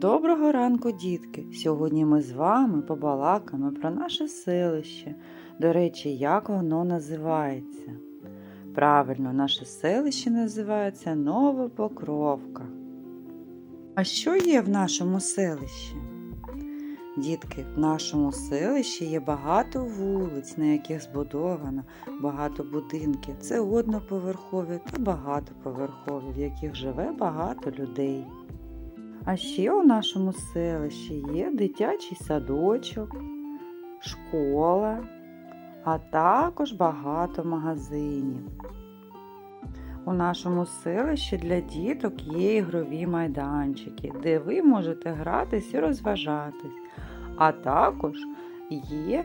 Доброго ранку, дітки! Сьогодні ми з вами побалакаємо про наше селище. До речі, як воно називається? Правильно, наше селище називається Новопокровка. А що є в нашому селищі? Дітки, в нашому селищі є багато вулиць, на яких збудовано багато будинків. Це одноповерхові та багатоповерхові, в яких живе багато людей. А ще у нашому селищі є дитячий садочок, школа, а також багато магазинів. У нашому селищі для діток є ігрові майданчики, де ви можете гратись і розважатись. А також є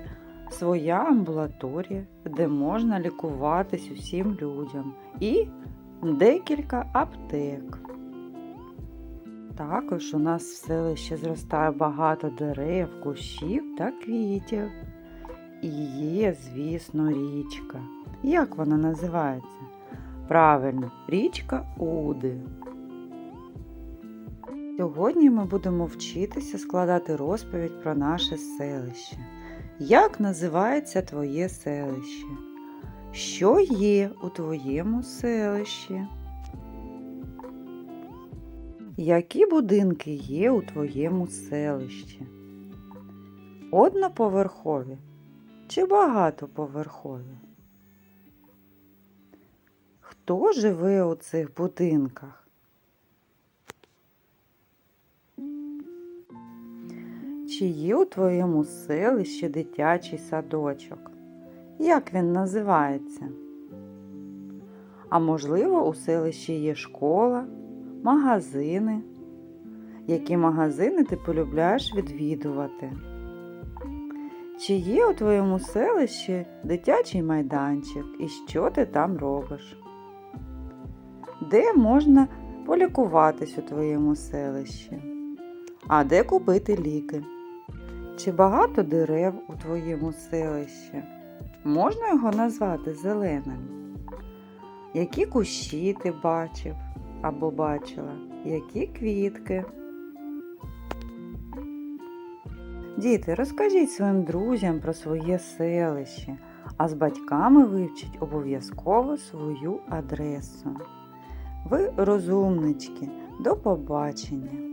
своя амбулаторія, де можна лікуватись усім людям, і декілька аптек. Також у нас в селищі зростає багато дерев, кущів та квітів. І є, звісно, річка. Як вона називається? Правильно, річка Уди. Сьогодні ми будемо вчитися складати розповідь про наше селище. Як називається твоє селище? Що є у твоєму селищі? Які будинки є у твоєму селищі? Одноповерхові чи багатоповерхові? Хто живе у цих будинках? Чи є у твоєму селищі дитячий садочок? Як він називається? А можливо, у селищі є школа, магазини. Які магазини ти полюбляєш відвідувати? Чи є у твоєму селищі дитячий майданчик і що ти там робиш? Де можна полікуватись у твоєму селищі? А де купити ліки? Чи багато дерев у твоєму селищі? Можна його назвати зеленим? Які кущі ти бачив або бачила? Які квітки? Діти, розкажіть своїм друзям про своє селище, а з батьками вивчіть обов'язково свою адресу. Ви розумнички, до побачення!